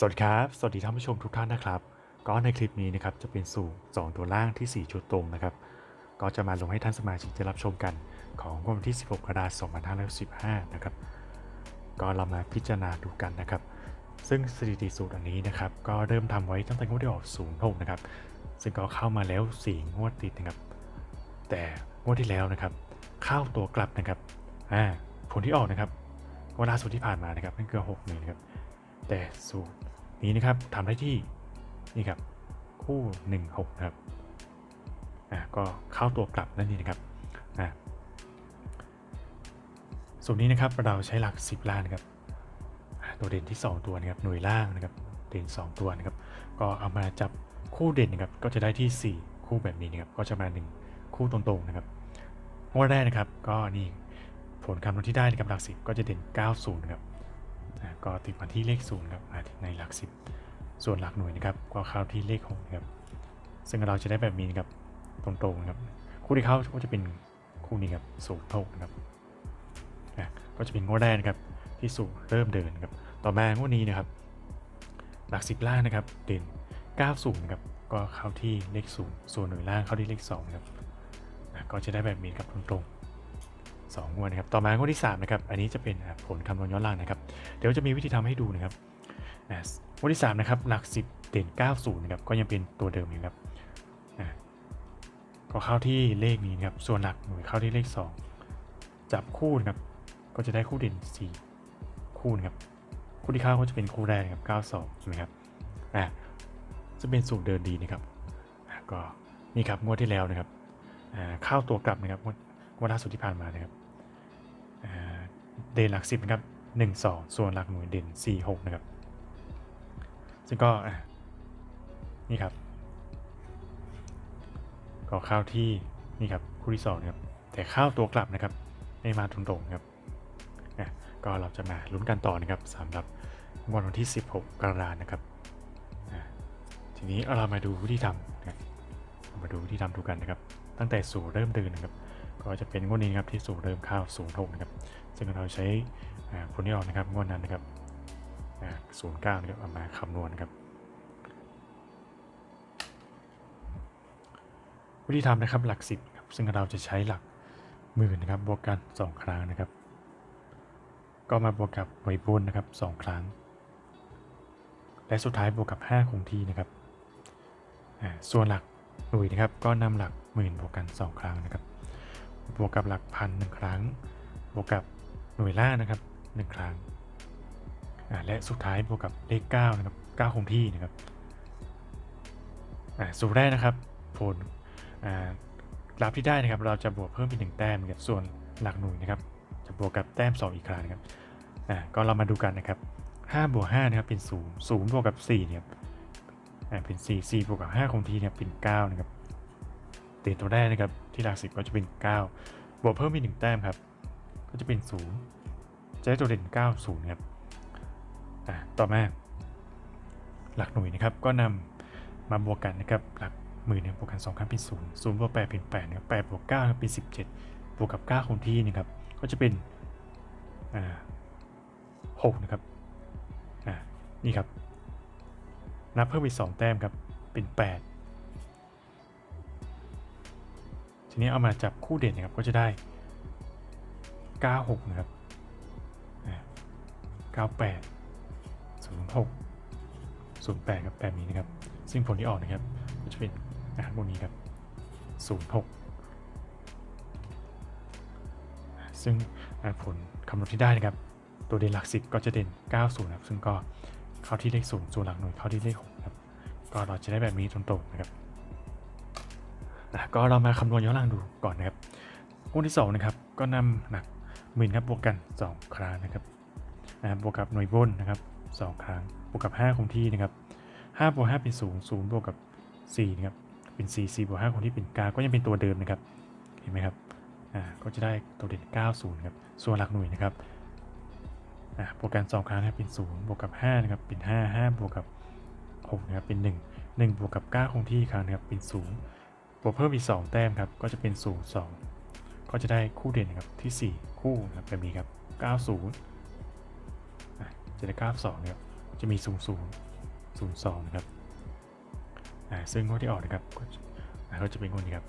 สวัสดีครับ สวัสดีท่านผู้ชมทุกท่านนะครับ ก็ในคลิปนี้นะครับจะเป็นสูตร2ตัวล่างที่ 4 ชุดตรงนะครับ ก็จะมาลงให้ท่านสมาชิกได้รับชมกันของวันที่ 16 กรกฎาคม 2515 นะครับ ก็เรามาพิจารณาดูกันนะครับ ซึ่งสถิติสูตรอันนี้นะครับ ก็เริ่มทำไว้ตั้งแต่งวดที่ออก06นะครับ ซึ่งก็เข้ามาแล้ว 4 งวดติดนะครับ แต่งวดที่แล้วนะครับ เข้าตัวกลับนะครับ อ่า ผลที่ออกนะครับงวล่าสุดที่ผ่านมานะครับนั่นคือ6หนึ่งนะครับ แต่สูตร นี้นะครับทำได้ที่นี่ครับคู่16ครับอะก็เข้าตัวกลับนั่นนี่นะครับอะสูตรนี้นะครับเราใช้หลัก 10ล่านะครับตัวเด่นที่ 2 ตัวนะครับหน่วยล่างนะครับเด่น 2 ตัวนะครับก็เอามาจับคู่เด่นนะครับก็จะได้ที่ 4 คู่แบบนี้นะครับก็จะมา 1 คู่ตรงๆนะครับงวดแรกนะครับก็นี่ผลคำนวณที่ได้นะครับหลัก10ก็จะเด่น 90นะครับ ก็ติดมาที่เลข0ครับในหลัก 10 ส่วนหลักหน่วยนะครับก็เข้าที่เลข6ครับซึ่งเราจะได้แบบนี้ครับตรงๆครับคู่ที่เข้าก็จะเป็นคู่นี้ครับสูงหกนะครับก็จะเป็นงวดแรกนะครับที่สูงเริ่มเดินครับต่อมางวดนี้นะครับ หลัก10ล่างนะครับเด่น90นะครับก็เข้าที่เลข0ส่วนหน่วยล่างเข้าที่เลข2ครับก็จะได้แบบนี้ครับตรงๆ สองงวดนะครับต่อมางวดที่3นะครับอันนี้จะเป็นผลคำนวณย้อนหลังนะครับเดี๋ยวจะมีวิธีทำให้ดูนะครับงวดที่3นะครับหลัก 10 เด่น 90นะครับก็ยังเป็นตัวเดิมอยู่ครับก็เข้าที่เลขนี้นะครับส่วนหลักหน่วยเข้าที่เลข 2 จับคู่นะครับก็จะได้คู่เด่น 4 คู่นะครับคู่ที่เข้าก็จะเป็นคู่แรกนะครับ92ใช่ไหมครับอะจะเป็นสูตรเดินดีนะครับก็นี่ครับงวดที่แล้วนะครับเข้าตัวกลับนะครับงวด วดล่าสุดที่ผ่านมานะครับเด่นหลัก10นะครับ1 2ส่วนหลักหน่วยเด่น4 6นะครับ ซึ่งก็อะนี่ครับก็เข้าที่นี่ครับคู่ที่2นะครับแต่เข้าตัวกลับนะครับไม่มาตรงๆครับอะก็เราจะมาลุ้นกันต่อนะครับสำหรับวันวันที่ 16 กรกฎาคมนะครับอะทีนี้เรามาดูวิธีทำนะมาดูวิธีทำดูกันนะครับ ตั้งแต่สู่เริ่มเดินนะครับ ก็จะเป็นงวดนี้นครับที่สู่เริ่มข้าวศูนย์หกนะครับ ซึ่งเราใช้ผลที่ออกนะครับงวดนั้นนะครับศูนย์เก้านะครับเอามาคำนวณนะครับ วิธีทำนะครับหลักสิบครับซึ่งเราจะใช้หลักหมื่นนะครับบวกกัน 2 ครั้งนะครับ ก็มาบวกกับหน่วยบนนะครับ 2 ครั้ง และสุดท้ายบวกกับ 5 คงที่นะครับส่วนหลักหน่วยนะครับก็นำหลักหมื่นบวกกัน 2 ครั้งนะครับ บวกกับหลักพันหนึ่งครั้ง บวกกับหน่วยล่านะครับหนึ่งครั้ง และสุดท้ายบวกกับเลข9นะครับ9คงที่นะครับสูตรแรกนะครับผลกราฟที่ได้นะครับ เราจะบวกเพิ่มเป็นหนึ่งแต้มนะครับส่วนหลักหน่วยนะครับ จะบวกกับแต้ม 2 อีกครั้งนะครับก็เรามาดูกันนะครับ5บวก5นะครับเป็น 0 0บวกกับ4เนี่ยเป็น 4 4บวกกับ5คงที่เนี่ยเป็น9นะครับ เด่นตัวแรกนะครับ ที่หลักสิบก็จะเป็น 9 บวกเพิ่มอีกหนึ่งแต้มครับ ก็จะเป็น 0 จะได้ตัวเด่น 9 0 ครับอะต่อมา หลักหน่วยนะครับ ก็นำมาบวกกันนะครับ หลักหมื่นเนี่ยบวกกัน2ครั้งเป็น 0 0บวก8เป็น8นะครับ8บวก9ครับเป็น 17 บวกกับ 9คงที่นะครับ ก็จะเป็นอ่า6นะครับอ่านี่ครับ นับเพิ่มอีก2แต้มครับ เป็น 8 นี้เอามาจับคู่เด่นนะครับก็จะได้ 96 นะครับอ่า98 06 08ครับแบบนี้นะครับ ซึ่งผลที่ออกนะครับก็จะเป็นอาหารพวกนี้ครับ 06 ซึ่งผลคำนวณที่ได้นะครับ ตัวเด่นหลัก 10 ก็จะเด่น 90 นะครับ ซึ่งก็เข้าที่เลข0ส่วนหลักหน่วยเข้าที่เลข6ครับ ก็เราจะได้แบบนี้ตรงๆนะครับ ก็เรามาคำนวณย้อนหลังดูก่อนนะครับงวดที่2นะครับก็นำหนักหมื่นครับบวกกัน 2 ครั้งนะครับบวกกับหน่วยบนนะครับ 2 ครั้งบวกกับ 5 คงที่นะครับ5บวก5เป็น 0 0บวกกับ4นะครับเป็น 4 4บวก5คงที่เป็น9ก็ยังเป็นตัวเดิมนะครับเห็นไหมครับอ่าก็จะได้ตัวเด่น90ครับส่วนหลักหน่วยนะครับอ่าบวกกัน 2 ครั้งนะครับเป็น 0 บวกกับ5นะครับเป็น 5 5 บวกกับ6นะครับเป็น 1 1 บวกกับ 9 คงที่ครั้งนะครับเป็น 0 บวกเพิ่มอีก 2 แต้มครับ ก็จะเป็น 0 2 ก็จะได้คู่เด่นครับที่ 4 คู่ครับแบบนี้ครับ 90อะจะได้92นะครับจะมี 0 0 02นะครับซึ่งงวดที่ออกนะครับก็จะเป็นงวดนี้ครับ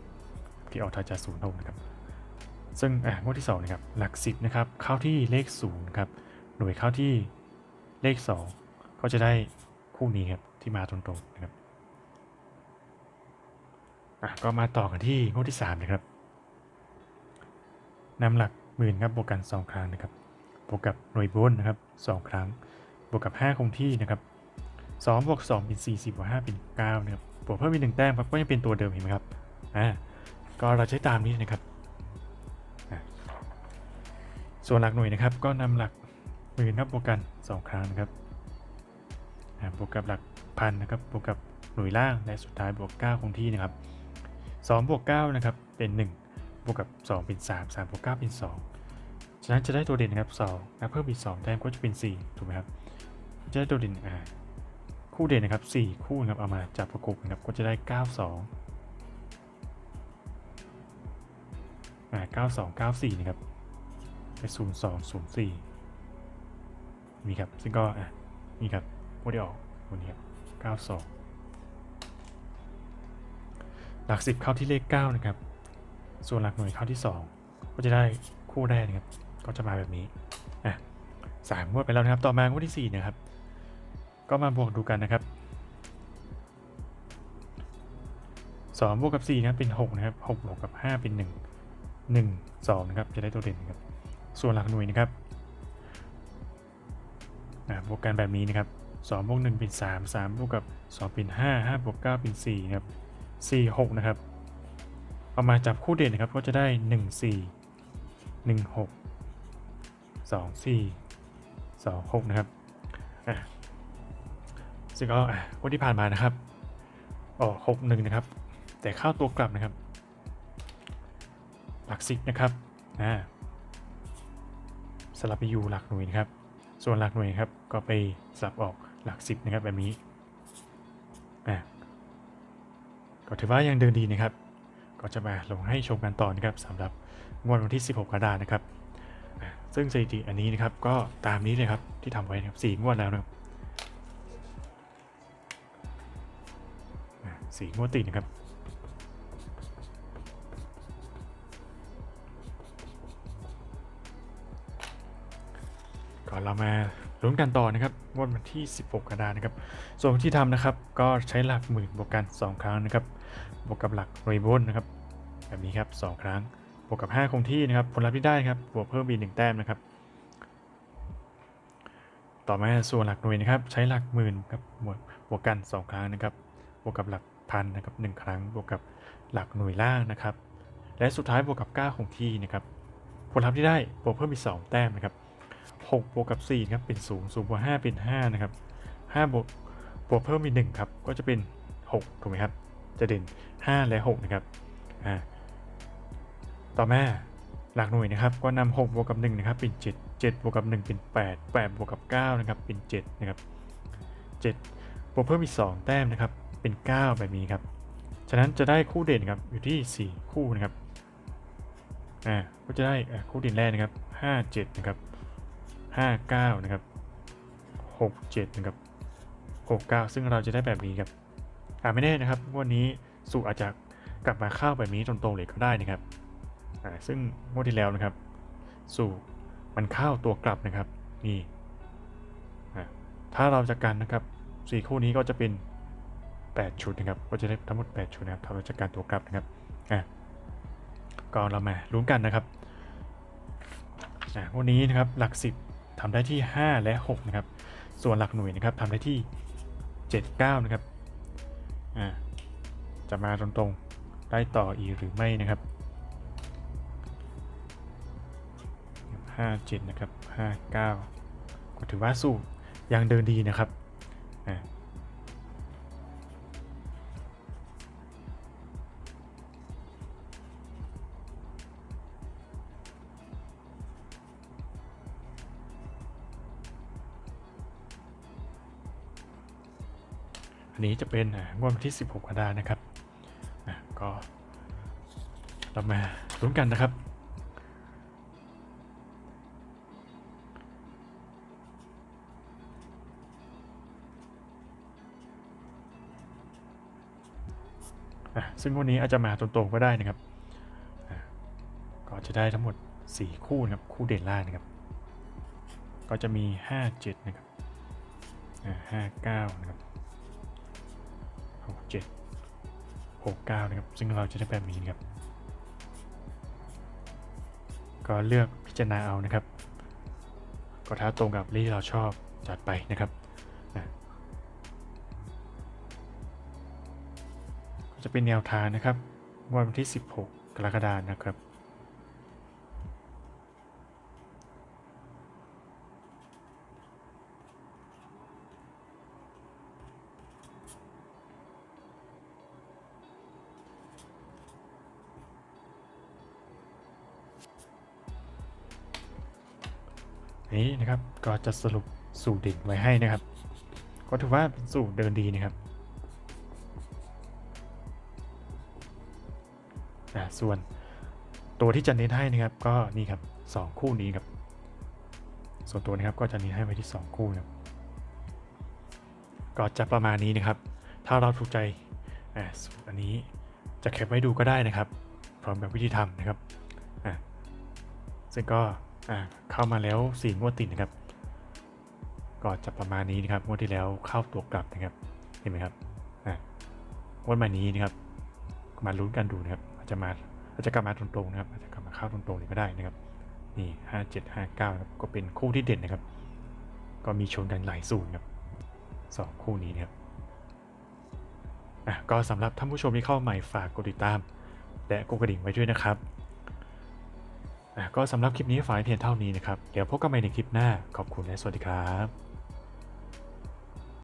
02 ที่ออกทาจะ06นะครับซึ่งอ่างวดที่2นะครับหลัก 10นะครับเข้าที่เลข0ครับหน่วยเข้าที่เลข 2 ก็จะได้คู่นี้ครับที่มาตรงๆนะครับ อะก็มาต่อกันที่งวดที่3นะครับนำหลักหมื่นครับบวกกัน 2 ครั้งนะครับบวกกับหน่วยบนนะครับ 2 ครั้ง บวกกับ 5 คงที่นะครับ2บวก2เป็น40บวก5เป็น9นะครับบวกเพิ่มอีกหนึ่งแต้มครับก็ยังเป็นตัวเดิมเห็นไหมครับอ่าก็เราใช้ตามนี้นะครับ ส่วนหลักหน่วยนะครับ ก็นำหลักหมื่นครับบวกกัน 2 ครั้งนะครับบวกกับหลักพันนะครับบวกกับหน่วยล่างและสุดท้ายบวก9คงที่นะครับ 2บวก9นะครับเป็น 1 บวกกับ 2 เป็น 3 3บวก9เป็น 2 ฉะนั้นจะได้ตัวเด่นนะครับ2แล้วเพิ่มอีก 2 แต้มก็จะเป็น 4 ถูกไหมครับ จะได้ตัวเด่นอ่าคู่เด่นนะครับ 4 คู่นะครับเอามาจับประกบนะครับก็จะได้ 92อ่า92 94 นะครับไป02 04 มีครับ ซึ่งก็อะนี่ครับโมเดลออกวันนี้ครับ92 หลัก 10 เข้าที่เลข 9 นะครับ ส่วนหลักหน่วยเข้าที่ 2 ก็จะได้คู่แรกนะครับ ก็จะมาแบบนี้อะสามงวดไปแล้วนะครับ ต่อมางวดที่ 4 นะครับ ก็มาบวกดูกันนะครับ2บวกกับ4นะครับเป็น 6 นะครับ6บวกกับ 5 เป็น 1 1 2 นะครับ จะได้ตัวเด่นนะครับ ส่วนหลักหน่วยนะครับบวกกันแบบนี้นะครับ2บวก1เป็น 3 3บวกกับ 2 เป็น 5 5บวก9เป็น4นะครับ 4 6 นะครับ เอามาจับคู่เด่นนะครับก็จะได้ 1 4 1 6 2 4 2 6 นะครับอะซึ่งก็อะวันที่ผ่านมานะครับออก6 1 นะครับ แต่เข้าตัวกลับนะครับ หลักสิบนะครับอ่าสลับไปอยู่หลักหน่วยนะครับ ส่วนหลักหน่วยครับก็ไปสลับออกหลักสิบนะครับแบบนี้อ่า ก็ถือว่ายังเดินดีนะครับ ก็จะมาลงให้ชมกันต่อนะครับสำหรับงวดวันที่ 16 กรกฎาคมนะครับ ซึ่งสถิติอันนี้นะครับก็ตามนี้เลยครับที่ทำไว้นะครับสี่งวดแล้วนะครับสี่งวดติดนะครับก่อนเรามา ลุ้นกันต่อนะครับวดวันที่ 16กรกฎาคมนะครับ ส่วนที่ทำนะครับ ก็ใช้หลักหมื่นบวกกัน 2 ครั้งนะครับ บวกกับหลักหน่วยบนนะครับ แบบนี้ครับ 2 ครั้ง บวกกับ 5 คงที่นะครับ ผลลัพธ์ที่ได้ครับ บวกเพิ่มอีก1แต้มนะครับ ต่อมาส่วนหลักหน่วยนะครับ ใช้หลักหมื่นครับบวกบวกกัน 2 ครั้งนะครับ บวกกับหลักพันนะครับ1ครั้ง บวกกับหลักหน่วยล่างนะครับ และสุดท้ายบวกกับ 9 คงที่นะครับ ผลลัพธ์ที่ได้บวกเพิ่มอีก 2 แต้มนะครับ 6บวกกับ4ครับเป็น0 0บวก5เป็น5นะครับ5บวกบวกเพิ่มอีก1ครับก็จะเป็น 6 ถูกไหมครับ จะเด่น 5 และ 6 นะครับอ่าต่อมาหลักหน่วยนะครับก็นำ6บวกกับ1นะครับเป็น 7 7บวกกับ 1 เป็น 8 8บวกกับ9นะครับเป็น 7 นะครับ 7 บวกเพิ่มอีก 2 แต้มนะครับเป็น 9 แบบนี้ครับ ฉะนั้นจะได้คู่เด่นครับอยู่ที่ 4 คู่นะครับอ่าก็จะได้คู่เด่นแรกนะครับ 5 7 นะครับ 59 นะครับ 67 นะครับ 69 ซึ่งเราจะได้แบบนี้ครับอ่าไม่แน่นะครับวันนี้สูอาจจะกลับมาเข้าแบบนี้ตรงๆเลยก็ได้นะครับอ่าซึ่งงวดที่แล้วนะครับ สู่มันเข้าตัวกลับนะครับนี่อ่าถ้าเราจะกันนะครับสี่คู่นี้ก็จะเป็น 8 ชุดนะครับ ก็จะได้ทั้งหมด 8 ชุดนะครับถ้าเราจะการตัวกลับนะครับอ่าก็เรามาลุ้นกันนะครับอ่าวันนี้นะครับหลัก 10 ทำได้ที่ 5 และ 6 นะครับ ส่วนหลักหน่วยนะครับทำได้ที่ 7 9 นะครับอ่าจะมาตรงๆ ได้ต่ออีกหรือไม่นะครับ 5 7 นะครับ 5 9 ก็ถือว่าสู้ยังเดินดีนะครับ นี้จะเป็นงวดที่ 16กันยานะครับก็เรามาลุ้นกันนะครับ ซึ่งวันนี้อาจจะมาตรงๆก็ได้นะครับ ก็จะได้ทั้งหมด 4 คู่นะครับ คู่เด่นล่านะครับ ก็จะมี 5 7 นะครับ5 9 นะครับ 7 6 9 นะครับ ซึ่งเราจะได้แบบนี้นะครับ ก็เลือกพิจารณาเอานะครับ ก็ถ้าตรงกับเลขที่เราชอบจัดไปนะครับนะก็จะเป็นแนวทางนะครับวดวันที่ 16 กรกฎาคมนะครับ นี้นะครับ ก็จะสรุปสูตรเด่นไว้ให้นะครับ ก็ถือว่าเป็นสูตรเดินดีนะครับอ่าส่วนตัวที่จะเน้นให้นะครับก็นี่ครับสองคู่นี้ครับ ส่วนตัวนะครับก็จะเน้นให้ไว้ที่ 2 คู่นะครับก็จะประมาณนี้นะครับ ถ้าเราถูกใจสูตรอันนี้จะแคปไว้ดูก็ได้นะครับ พร้อมแบบวิธีทำนะครับซึ่งก็ อ่าเข้ามาแล้ว4งวดติดนะครับ ก็จะประมาณนี้นะครับงวดที่แล้วเข้าตัวกลับนะครับเห็นไหมครับอ่างวดใหม่นี้นะครับ มาลุ้นกันดูนะครับอาจจะมาอาจจะกลับมาตรงๆนะครับอาจจะกลับมาเข้าตรงๆเลยก็ได้นะครับนี่ห้าเจ็ดห้าเก้าครับก็เป็นคู่ที่เด่นนะครับ ก็มีชนกันหลายสูตรครับสองคู่นี้นะครับอะก็สำหรับท่านผู้ชมที่เข้าใหม่ฝากกดติดตาม และกดกระดิ่งไว้ด้วยนะครับ ก็สำหรับคลิปนี้ฝากเพียงเท่านี้นะครับ เดี๋ยวพบกันใหม่ในคลิปหน้า ขอบคุณและสวัสดีครับ